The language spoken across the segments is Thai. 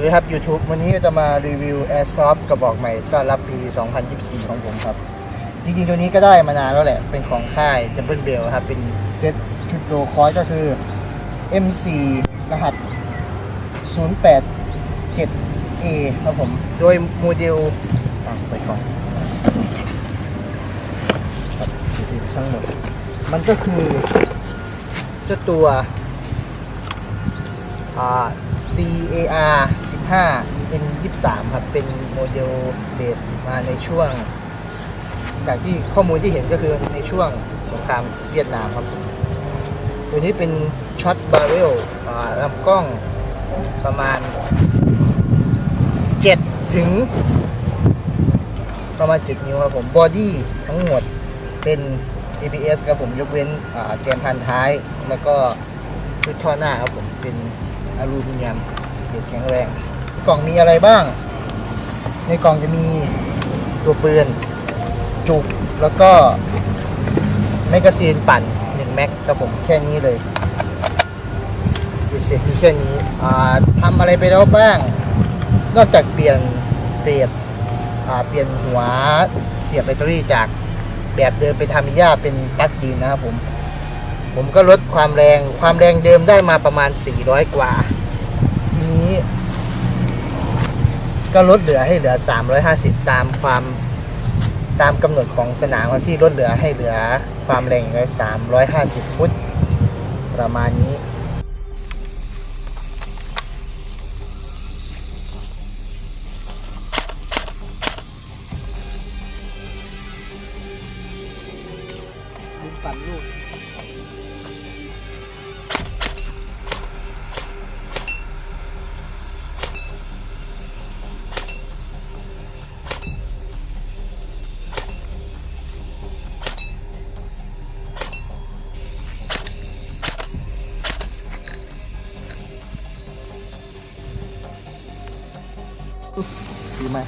วัสดีครับ YouTube วันนี้จะมารีวิว Airsoft กระบอกใหม่ต้อนรับปี 2024 ของผมครับ จริงๆ ตัวนี้ก็ได้มานานแล้วแหละ เป็นของค่าย Double Bell ครับ เป็นเซตชุดโลคอยก็คือ M4 รหัส 087A ครับผม โดยโมเดลอะไปก่อนครับทั้งหมด มันก็คือเจ้าตัวอ่า CAR 5 N 23 ครับ เป็นโมเดลเบสมาในช่วง จากที่ข้อมูลที่เห็นก็คือในช่วงสงครามเวียดนามครับ ตัวนี้เป็นช็อตบาร์เรลลำกล้องประมาณ 7 ถึง ประมาณ7นิ้วครับผม บอดี้ทั้งหมดเป็น ABS ครับผม ยกเว้นแกนพันท้าย แล้วก็ชุดท่อหน้าครับผม เป็นอลูมิเนียมเด็ดแข็งแรง กล่องมีอะไรบ้าง ในกล่องจะมีตัวปืนจุกแล้วก็แมกกาซีนปั่น1แม็กครับผมแค่นี้เลยเสร็จมีแค่นี้ทำอะไรไปแล้วบ้าง นอกจากเปลี่ยนเสอ่าเปลี่ยนหัวเสียบแบตเตอรี่จากแบบเดิมเป็นทามิยาเป็นปลั๊กอินนะครับผม ผมก็ลดความแรงความแรงเดิมได้มาประมาณ 400 กว่า ทีนี้ ก็ลดเหลือให้เหลือ 350 ตามความตามกำหนดของสนามครับที่ลดเหลือให้เหลือความแรงไว้350 ฟุต ประมาณนี้ ดีไหม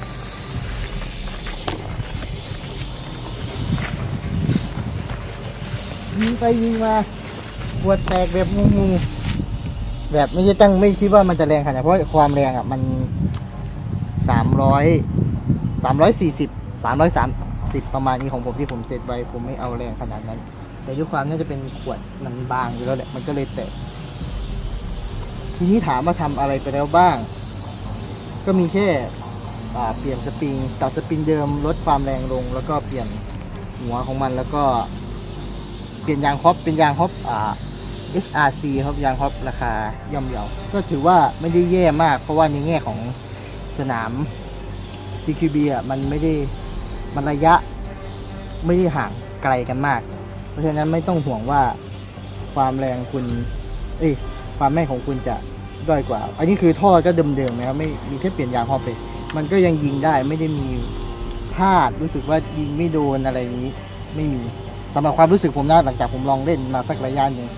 ยิงไปยิงมาปวดแตกแบบงูๆแบบไม่ได้ตั้งไม่คิดว่ามันจะแรงขนาดเพราะความแรงอะ มันสามร้อยสามร้อยสี่สิบสามร้อยสามสิบประมาณนี้ของผมที่ผมเซตไว้ ผมไม่เอาแรงขนาดนั้น แต่ด้วยความน่าจะเป็นขวดมันบางอยู่แล้วแหละมันก็เลยแตกทีนี้ถามว่าทำอะไรไปแล้วบ้าง ก็มีแค่เปลี่ยนสปริงตัดสปริงเดิมลดความแรงลง แล้วก็เปลี่ยนหัวของมันแล้วก็เปลี่ยนยางฮอปเป็นยางฮอปอ่า SRC ครับยางฮอปราคาย่อมเยาก็ถือว่าไม่ได้แย่มาก เพราะว่าในแง่ของสนาม CQB อะมันไม่ได้มันระยะไม่ได้ห่างไกลกันมาก เพราะฉะนั้นไม่ต้องห่วงว่าความแรงคุณ เอ้ยความแม่นของคุณจะ ด้อยกว่า อันนี้คือท่อก็เดิมๆนะครับไม่มีแค่เปลี่ยนยางฮอปไปมันก็ยังยิงได้ไม่ได้มีพลาดรู้สึกว่ายิงไม่โดนอะไรนี้ ไม่มีสำหรับความรู้สึกผมนะหลังจากผมลองเล่นมาสักระยะหนึ่ง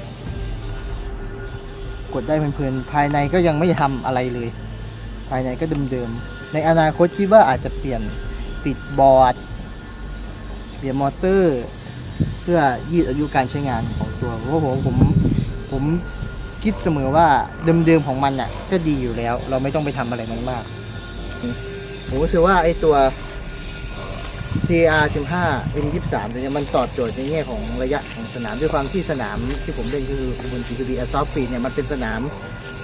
กดได้เพลินๆภายในก็ยังไม่ทำอะไรเลย ภายในก็เดิมๆในอนาคตคิดว่าอาจจะเปลี่ยนติดบอร์ด เปลี่ยนมอเตอร์ เพื่อยืดอายุการใช้งานของตัวเพราะผมผมผม คิดเสมอว่าเดิมๆของมันอะก็ดีอยู่แล้ว เราไม่ต้องไปทำอะไรมันมากผมรู้สึกว่าไอ้ตัว CR 15 N 23ตัวเนี้ยมันตอบโจทย์ในแง่ของระยะของสนามด้วยความที่สนามที่ผมเล่นคืออุบล CQB Airsoft Field เนี่ยมันเป็นสนาม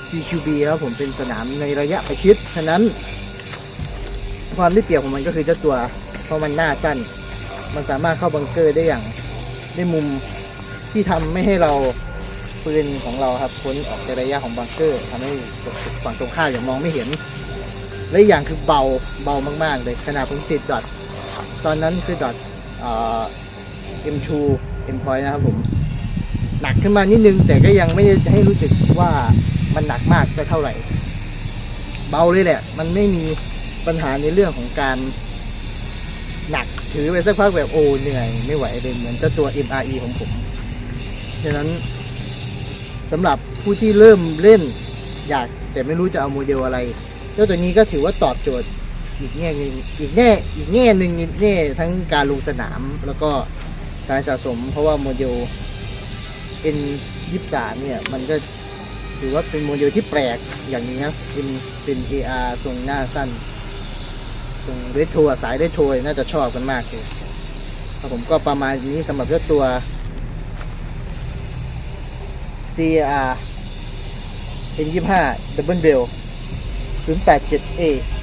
CQB ครับผมเป็นสนามในระยะประชิดฉะนั้น ความได้เปรียบของมันก็คือเจ้าตัวเพราะมันหน้าสั้น มันสามารถเข้าบังเกอร์ได้อย่างได้มุมที่ทำไม่ให้เรา ปืนของเราครับพ้นออกจากระยะของบังเกอร์ทำให้ฝั่งตรงข้ามอย่างมองไม่เห็น และอีกอย่างคือเบาเบามาก ๆ เลยขนาดผมติดดอทตอนนั้นคือดอทเอ่อ M2 M point นะครับผมหนักขึ้นมานิดนึง แต่ก็ยังไม่ได้ให้รู้สึกว่ามันหนักมากจะเท่าไหร่ เบาเลยแหละ มันไม่มีปัญหาในเรื่องของการหนักถือไปสักพักแบบโอ้เหนื่อยไม่ไหวเลยเหมือนเจ้าตัว MRE ของผม ฉะนั้น สำหรับผู้ที่เริ่มเล่นอยากแต่ไม่รู้จะเอาโมเดลอะไรเจ้าตัวนี้ก็ถือว่าตอบโจทย์อีกแง่หนึงอีกแง่อีกแง่หนึ่งในแง่ทั้งการลงสนามแล้วก็การสะสม เพราะว่าโมเดล N 23เนี่ยมันก็ถือว่าเป็นโมเดลที่แปลกอย่างนี้นะเป็นเป็น AR ทรงหน้าสั้นตรงเรโทรสายเรโทรน่าจะชอบกันมากเลยครับผมก็ประมาณนี้สำหรับเจ้าตัว CR N25 Double Bell 087A